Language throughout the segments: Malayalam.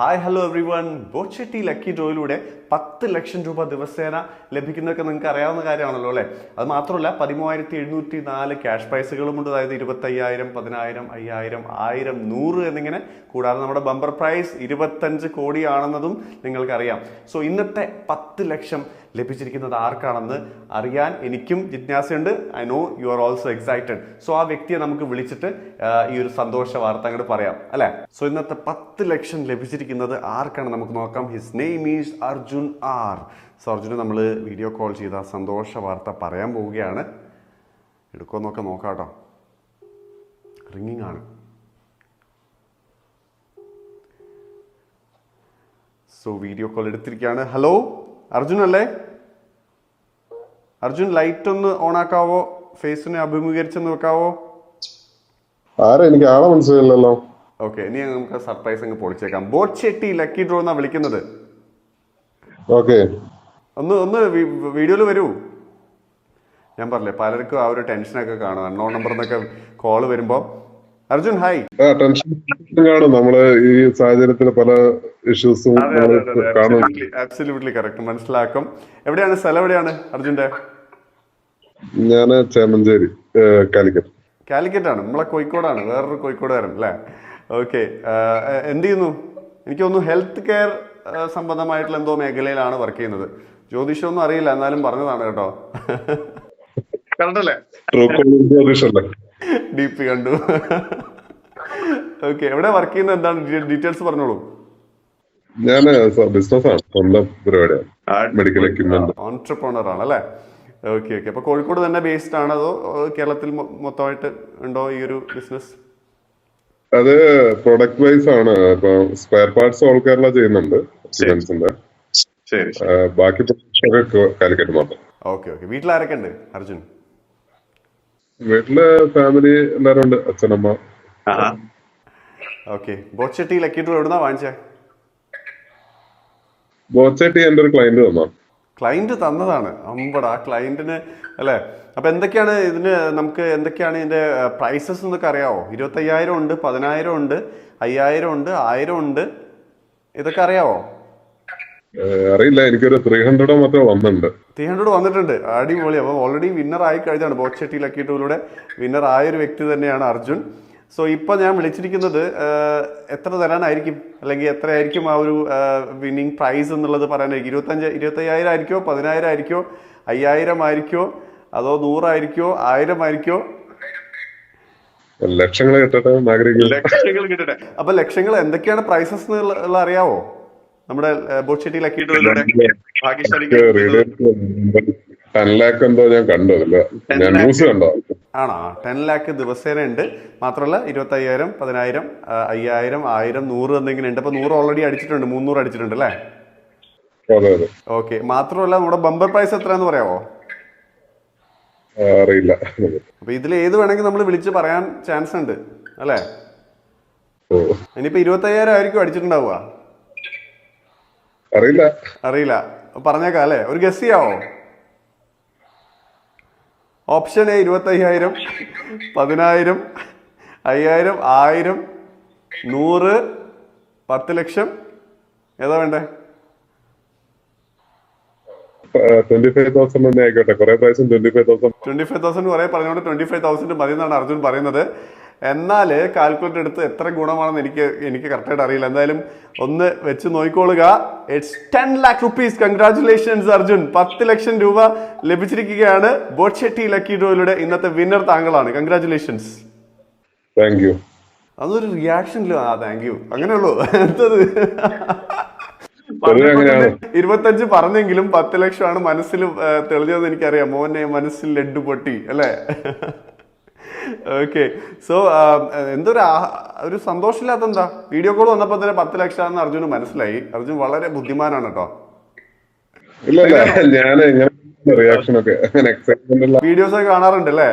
Hi hello everyone Boche tea lucky ഡ്രോയിലൂടെ പത്ത് ലക്ഷം രൂപ ദിവസേന ലഭിക്കുന്നതൊക്കെ നിങ്ങൾക്ക് അറിയാവുന്ന കാര്യമാണല്ലോ അല്ലേ? അത് മാത്രമല്ല പതിമൂവായിരത്തി എഴുന്നൂറ്റി നാല് ക്യാഷ് പ്രൈസുകളും ഉണ്ട്. അതായത് ഇരുപത്തയ്യായിരം പതിനായിരം അയ്യായിരം ആയിരം നൂറ് എന്നിങ്ങനെ കൂടാതെ നമ്മുടെ ബമ്പർ പ്രൈസ് ഇരുപത്തഞ്ച് കോടിയാണെന്നതും നിങ്ങൾക്കറിയാം. സോ ഇന്നത്തെ പത്ത് ലക്ഷം ലഭിച്ചിരിക്കുന്നത് ആർക്കാണെന്ന് അറിയാൻ എനിക്കും ജിജ്ഞാസയുണ്ട്. I know you are also excited so ആ വ്യക്തിയെ നമുക്ക് വിളിച്ചിട്ട് ഈ ഒരു സന്തോഷ വാർത്ത അങ്ങോട്ട് പറയാം. അല്ലേ? സോ ഇന്നത്തെ പത്ത് ലക്ഷം ലഭിച്ചിരിക്കുന്നത് ആർക്കാണ് നമുക്ക് നോക്കാം? His name is Arjun R so അർജുനെ നമ്മൾ വീഡിയോ കോൾ ചെയ്ത സന്തോഷ വാർത്ത പറയാൻ പോവുകയാണ്. എടുക്കുമോ നോക്കാം കേട്ടോ റിങ്ങിങ് ആണ്. സോ വീഡിയോ കോൾ എടുത്തിരിക്കുകയാണ്. ഹലോ അർജുൻ അല്ലേ? അർജുൻ ലൈറ്റ് ഒന്ന് ഓൺ ആക്കാവോ? ഫേസിനെ അഭിമുഖീകരിച്ചെന്ന് വെക്കാവോ? ആരാ? എനിക്ക് ആളെ മനസ്സിലായില്ലല്ലോ. ഓക്കെ ഇനി നമുക്ക് സർപ്രൈസ് അങ്ങ് പൊളിച്ചേക്കാം. ബോട്ട് ചെട്ടി ലക്കി ഡ്രോ എന്നാ വിളിക്കുന്നത്. ഓക്കെ ഒന്ന് ഒന്ന് വീഡിയോയിൽ വരൂ. ഞാൻ പറഞ്ഞില്ലേ പലർക്കും ആ ഒരു ടെൻഷനൊക്കെ കാണും. അൺനോൺ നമ്പർ എന്നൊക്കെ കോൾ വരുമ്പോൾ അർജുൻ ഹായ് ആ ടെൻഷൻ കാണും. നമ്മൾ ഈ സാഹചര്യത്തിൽ പല ഇഷ്യൂസും അബ്സല്യൂട്ട്ലി കറക്റ്റ് മനസ്സിലാക്കും. എവിടെയാണ്? സ്ഥലം എവിടെയാണ്? അർജുന്റെ? ഞാൻ ചേമഞ്ചേരി കാലിക്കറ്റ് കാലിക്കറ്റ്. ആണ് നമ്മളെ കോഴിക്കോടാണ്. വേറൊരു കോഴിക്കോടുകാരൻ അല്ലേ? ഓക്കെ എന്ത് ചെയ്യുന്നു എനിക്ക് തോന്നുന്നു ഹെൽത്ത് കെയർ സംബന്ധമായിട്ടുള്ള എന്തോ മേഖലയിലാണ് വർക്ക് ചെയ്യുന്നത്. ജ്യോതിഷമൊന്നും അറിയില്ല എന്നാലും പറഞ്ഞതാണ് കേട്ടോ. കണ്ടല്ലേ ഡീപ് കോളർ ഡി പി കണ്ടു. ഓക്കെ എവിടെ വർക്ക് ചെയ്യുന്നത്? എന്താണ്? ഡീറ്റെയിൽസ് പറഞ്ഞോളൂ. ഞാൻ ബിസിനസ് ആണ്. സ്വന്തം പരിപാടിയാണ്. മെഡിക്കൽ എക്യുപ്മെന്റ് ഓൺട്രപ്രണർ ആണ് അല്ലേ? ഓക്കെ ഓക്കെ അപ്പൊ കോഴിക്കോട് തന്നെ ബേസ്ഡ് ആണോ? അതോ കേരളത്തിൽ മൊത്തമായിട്ട് ഉണ്ടോ ഈ ഒരു ബിസിനസ് അത് പ്രൊഡക്റ്റ് വൈസ് ആണ്. ഇപ്പൊ സ്ക്വയർ പാർട്സ് ഓൾ കേരള ചെയ്യുന്നുണ്ട് ശരി. ബാക്കി കാലിക്കറ്റ് മാത്രം. Okay okay. വീട്ടിൽ ആരൊക്കെ ഉണ്ട് അർജുൻ? വീട്ടിൽ ഫാമിലി എല്ലാരും ഉണ്ട് അച്ഛനമ്മ ഓക്കെ. ബോച്ചട്ടി ലക്കി ഡ്രോ എവിടുന്നാ വാങ്ങിച്ചേ? ബോച്ചട്ടി എന്റെ ഒരു ക്ലയന്റ് തന്നാ ക്ലയന്റ് തന്നതാണ്. അമ്പട ആ ക്ലയന്റിന് അല്ലേ? അപ്പോൾ എന്തൊക്കെയാണ് ഇതിന് നമുക്ക് എന്തൊക്കെയാണ് ഇതിന്റെ പ്രൈസസ് എന്നൊക്കെ അറിയാവോ? ഇരുപത്തയ്യായിരം ഉണ്ട് പതിനായിരം ഉണ്ട് അയ്യായിരം ഉണ്ട് ആയിരം ഉണ്ട്. ഇതൊക്കെ അറിയാവോ? അറിയില്ല. എനിക്കൊരു ത്രീ ഹൺഡ്രഡ് മാത്രമേ വന്നിട്ടുണ്ട്. ത്രീ ഹൺഡ്രഡ് വന്നിട്ടുണ്ട്. അടിപൊളി. അപ്പോൾ ഓൾറെഡി വിന്നർ ആയി കഴിഞ്ഞാണ് ബോക്സ് ലക്കി ടൂറിലൂടെ വിന്നർ ആയ ഒരു വ്യക്തി തന്നെയാണ് അർജുൻ. സോ ഇപ്പോൾ ഞാൻ വിളിച്ചിരിക്കുന്നത് എത്ര തരാനായിരിക്കും? അല്ലെങ്കിൽ എത്രയായിരിക്കും ആ ഒരു വിന്നിങ് പ്രൈസ് എന്നുള്ളത് പറയാനായിരിക്കും. ഇരുപത്തഞ്ച് ഇരുപത്തയ്യായിരം ആയിരിക്കോ? പതിനായിരം ആയിരിക്കോ? അയ്യായിരം ആയിരിക്കോ? അതോ നൂറായിരിക്കോ ആയിരം ആയിരിക്കോ? ലക്ഷങ്ങൾ കിട്ടട്ടെ ലക്ഷങ്ങൾ കിട്ടട്ടെ. അപ്പൊ ലക്ഷങ്ങൾ എന്തൊക്കെയാണ് പ്രൈസസ് അറിയാവോ? നമ്മുടെ ഭാഗ്യശാലിക്ക് ടെൻ ലാക്ക് എന്തോ ഞാൻ കണ്ടു. അതില്ല ഞാൻ ന്യൂസ് കണ്ടോ. ആണോ? ടെൻ ലാക്ക് ദിവസേന ഉണ്ട്. മാത്രമല്ല ഇരുപത്തയ്യായിരം പതിനായിരം അയ്യായിരം ആയിരം നൂറ് എന്തെങ്കിലും ഉണ്ട്. അപ്പൊ നൂറ് ഓൾറെഡി അടിച്ചിട്ടുണ്ട്. മുന്നൂറ് അടിച്ചിട്ടുണ്ട് അല്ലേ? ഓക്കെ. മാത്രമല്ല നമ്മുടെ ബമ്പർ പ്രൈസ് എത്രയാന്ന് പറയാമോ അറിയില്ല. അപ്പൊ ഇതിൽ ഏത് വേണമെങ്കിൽ നമ്മൾ വിളിച്ച് പറയാൻ ചാൻസ് ഉണ്ട്. അല്ലേ? ഇനിയിപ്പോ ഇരുപത്തയ്യായിരം ആയിരിക്കും അടിച്ചിട്ടുണ്ടാവുക. അറിയില്ല. അറിയില്ല. പറഞ്ഞേക്കാം അല്ലേ? ഒരു ഗസ് ചെയ്യാവോ? ഓപ്ഷൻ എ ഇരുപത്തി അയ്യായിരം പതിനായിരം അയ്യായിരം ആയിരം നൂറ് പത്ത് ലക്ഷം. ഏതാ വേണ്ടേ? ട്വന്റി ഫൈവ് തൗസൻഡ് തന്നെ ആയിക്കോട്ടെ. കുറെ പ്രാവശ്യം twenty five thousand twenty five thousand കുറെ പറഞ്ഞുകൊണ്ട് ട്വന്റി ഫൈവ് തൗസൻഡ് മതി എന്നാണ് അർജുൻ പറയുന്നത്. എന്നാൽ കാൽക്കുലേറ്റർ എടുത്ത് എത്ര ഗുണമാണെന്ന് എനിക്ക് എനിക്ക് കറക്റ്റായിട്ട് അറിയില്ല. എന്തായാലും ഒന്ന് വെച്ച് നോക്കിക്കോളുക. It's ten lakh rupees congratulations Arjun. പത്ത് ലക്ഷം രൂപ ലഭിച്ചിരിക്കുകയാണ് ബോട്ട്ഷെട്ടി ലക്കി ഡ്രോയിലൂടെ ഇന്നത്തെ വിന്നർ താങ്കളാണ്. കൺഗ്രാറ്റുലേഷൻസ് താങ്ക് യു അതൊരു റിയാക്ഷൻ ആ താങ്ക് യു അങ്ങനെയുള്ളൂ. എന്തത്. ഇരുപത്തഞ്ച് പറഞ്ഞെങ്കിലും പത്ത് ലക്ഷമാണ് മനസ്സിൽ തെളിഞ്ഞതെന്ന് എനിക്കറിയാം. മോനെ മനസ്സിൽ ലഡ്ഡു പൊട്ടി അല്ലേ? ഓക്കെ സോ എന്തൊരു ആ- ഒരു സന്തോഷമില്ലാത്ത എന്താ വീഡിയോ കോൾ വന്നപ്പോൾ തന്നെ പത്ത് ലക്ഷമാണെന്ന് അർജുന് മനസ്സിലായി. അർജുൻ വളരെ ബുദ്ധിമാനാണ് കേട്ടോ. ഇല്ല ഇല്ല ഞാൻ റിയാക്ഷൻ ഒക്കെ അങ്ങനെ എക്സൈറ്റ്മെന്റ് വീഡിയോസ് ഒക്കെ കാണാറുണ്ട് അല്ലേ?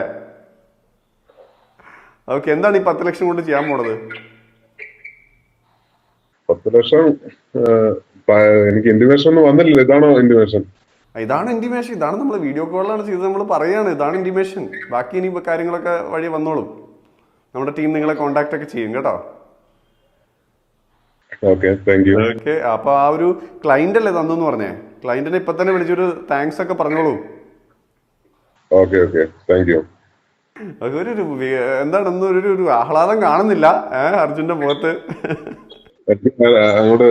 ഓക്കെ എന്താണ് ഈ പത്ത് ലക്ഷം കൊണ്ട് ചെയ്യാൻ പോണത്? പത്ത് ലക്ഷം എനിക്ക് ഇന്റിമേഷൻ ഒന്നും വന്നില്ല ഇതാണോ ഇന്റിമേഷൻ ഇതാണ് ഇന്റിമേഷൻ ഇതാണ് നമ്മൾ വീഡിയോ കോളിലാണ് ചെയ്തത് നമ്മൾ പറയുകയാണ് ഇതാണ് ഇന്റിമേഷൻ ബാക്കി ഇനി കാര്യങ്ങളൊക്കെ വഴി വന്നോളും. നമ്മുടെ ടീം നിങ്ങളെ കോണ്ടാക്ട് ഒക്കെ ചെയ്യും കേട്ടോ. ഓക്കെ അപ്പൊ ആ ഒരു ക്ലൈന്റ് അല്ലേ തന്നു പറഞ്ഞേ. ക്ലൈന്റിനെ ഇപ്പൊ തന്നെ വിളിച്ചൊരു താങ്ക്സ് ഒക്കെ പറഞ്ഞോളൂ. ഓക്കെ ഓക്കെ താങ്ക് യു അത് ഒരു എന്താണ് ഒന്നും ഒരു ഒരു ആഹ്ലാദം കാണുന്നില്ല ഏഹ് അർജുന്റെ മുഖത്ത്. അങ്ങോട്ട്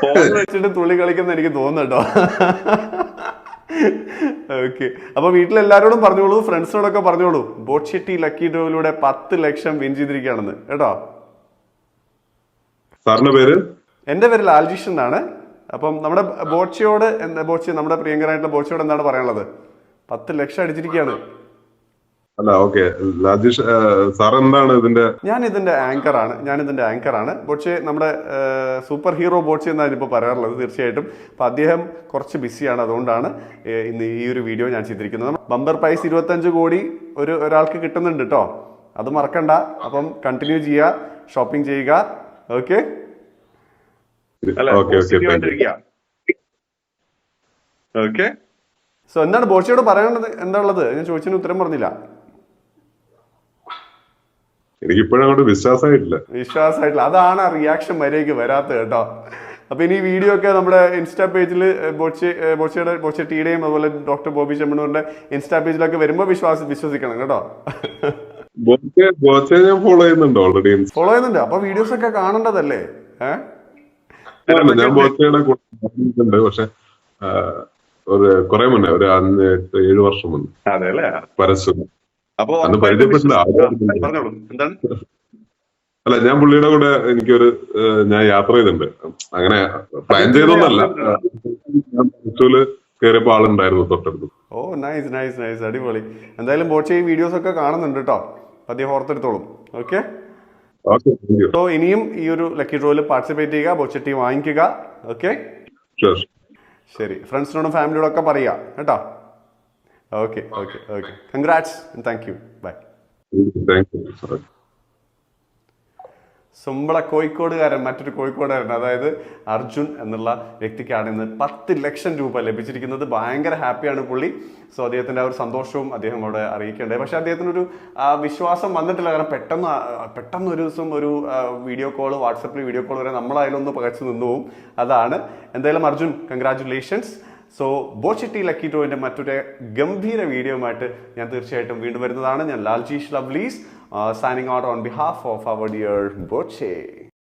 ഫോൺ വെച്ചിട്ട് തുള്ളി കളിക്കുന്ന എനിക്ക് തോന്നുന്നു കേട്ടോ ഓക്കെ അപ്പൊ വീട്ടിലെല്ലാരോടും പറഞ്ഞോളൂ ഫ്രണ്ട്സിനോടൊക്കെ പറഞ്ഞോളൂ. ബോട്ട്ഷെട്ടി ലക്കി ഡ്രോയിലൂടെ പത്ത് ലക്ഷം വിൻ ചെയ്തിരിക്കുകയാണെന്ന്. കേട്ടോ? സാറിന്റെ പേര്? എന്റെ പേര് ലാൽജിഷ് എന്നാണ്. അപ്പം നമ്മുടെ ബോച്ചയോട് എന്താ ബോച്ചി നമ്മുടെ പ്രിയങ്കരായിട്ടുള്ള ബോച്ചയോട് എന്താണ് പറയാനുള്ളത്? പത്ത് ലക്ഷം അടിച്ചിരിക്കുകയാണ്. അല്ല ഓക്കെ. രാജേഷ് സാർ എന്താണ് ഇതിന്റെ ഞാൻ ഇതിന്റെ ആങ്കർ ആണ് ഞാൻ ഇതിന്റെ ആങ്കർ ആണ് ബോച്ചെ നമ്മുടെ സൂപ്പർ ഹീറോ ബോച്ചെ എന്നാണ് ഇപ്പോൾ പറയാറുള്ളത് തീർച്ചയായിട്ടും. അപ്പൊ അദ്ദേഹം കുറച്ച് ബിസിയാണ് അതുകൊണ്ടാണ് ഇന്ന് ഈ ഒരു വീഡിയോ ഞാൻ ചെയ്തിരിക്കുന്നത്. ബമ്പർ പ്രൈസ് ഇരുപത്തഞ്ച് കോടി ഒരു ഒരാൾക്ക് കിട്ടുന്നുണ്ട് കേട്ടോ അത് മറക്കണ്ട. അപ്പം കണ്ടിന്യൂ ചെയ്യുക ഷോപ്പിംഗ് ചെയ്യുക. ഓക്കെ? ഓക്കെ സോ എന്താണ് ബോച്ചയോട് പറയാനുള്ളത്? എന്താ ഉള്ളത്? ഞാൻ ചോദിച്ചതിന് ഉത്തരം പറഞ്ഞില്ല. എനിക്ക് ഇപ്പോഴും അങ്ങോട്ട് വിശ്വാസമായിട്ടില്ല. വിശ്വാസമായിട്ടില്ല. അതാണ് ആ റിയാക്ഷൻ മര്യാദയ്ക്ക് വരാത്തത് കേട്ടോ. അപ്പൊ ഇനി വീഡിയോ ഒക്കെ നമ്മുടെ ഇൻസ്റ്റാ പേജിൽ ബോച്ചി ബോച്ചയുടെ ബോച്ചെ ടീയുടെയും അതുപോലെ ഡോക്ടർ ബോബി ചെമ്മണ്ണൂറിന്റെ ഇൻസ്റ്റാ പേജിലൊക്കെ വരുമ്പോൾ വിശ്വാസ വിശ്വസിക്കണം കേട്ടോ. ഞാൻ ഫോളോ ചെയ്യുന്നുണ്ട് ഓൾറെഡി ഫോളോ ചെയ്യുന്നുണ്ട്. അപ്പൊ വീഡിയോസ് ഒക്കെ കാണേണ്ടതല്ലേ? ഞാൻ ബോച്ചയുടെ കൂടെ പക്ഷെ ഒരു കുറെ മുന്നേ ഒരു ഏഴ് വർഷം മുന്നേ. അതെ അല്ലേ പരസ്യം. അപ്പൊ പറഞ്ഞോളൂ. എന്താണ്? അല്ല ഞാൻ പുള്ളിയുടെ കൂടെ എനിക്കൊരു ഞാൻ യാത്ര ചെയ്തിട്ടുണ്ട്. അങ്ങനെ പ്ലാൻ ചെയ്തൊന്നല്ല കയറിയപ്പോ ആളുണ്ടായിരുന്നു തൊട്ടടുത്ത്. Oh nice nice nice. അടിപൊളി. എന്തായാലും ബോട്ട് ഈ വീഡിയോസ് ഒക്കെ കാണുന്നുണ്ട് കേട്ടോ അദ്ദേഹം ഓർത്തെടുത്തോളും ഓക്കെ? സോ ഇനിയും ഈ ഒരു ലക്കി ഡ്രോയിൽ പാർട്ടിസിപ്പേറ്റ് ചെയ്യുക ബോച്ചട്ടി വാങ്ങിക്കുക. ഓക്കെ? ശരി. ഫ്രണ്ട്സിനോടും ഫാമിലിയോടും ഒക്കെ പറയുക. കേട്ടോ? Okay okay okay congrats thank you bye സുമ്പള കോഴിക്കോടുകാരൻ മറ്റൊരു കോഴിക്കോടുകാരൻ അതായത് അർജുൻ എന്നുള്ള വ്യക്തിക്കാണ് ഇന്ന് പത്ത് ലക്ഷം രൂപ ലഭിച്ചിരിക്കുന്നത്. ഭയങ്കര ഹാപ്പിയാണ് പുള്ളി. സോ അദ്ദേഹത്തിന്റെ ആ ഒരു സന്തോഷവും അദ്ദേഹം അവിടെ അറിയിക്കേണ്ടത് പക്ഷേ അദ്ദേഹത്തിനൊരു വിശ്വാസം വന്നിട്ടില്ല. കാരണം പെട്ടെന്ന് പെട്ടെന്ന് ഒരു ദിവസം ഒരു വീഡിയോ കോൾ വാട്സപ്പിൽ വീഡിയോ കോൾ വരെ നമ്മളായാലും ഒന്ന് പകച്ചു നിന്നു പോവും. അതാണ്. എന്തായാലും Arjun congratulations so Boche tea lucky ടോയിന്റെ മറ്റൊരു ഗംഭീര വീഡിയോയുമായിട്ട് ഞാൻ തീർച്ചയായിട്ടും വീണ്ടും വരുന്നതാണ്. ഞാൻ Laljeesh lovelies signing out on behalf of our dear Boche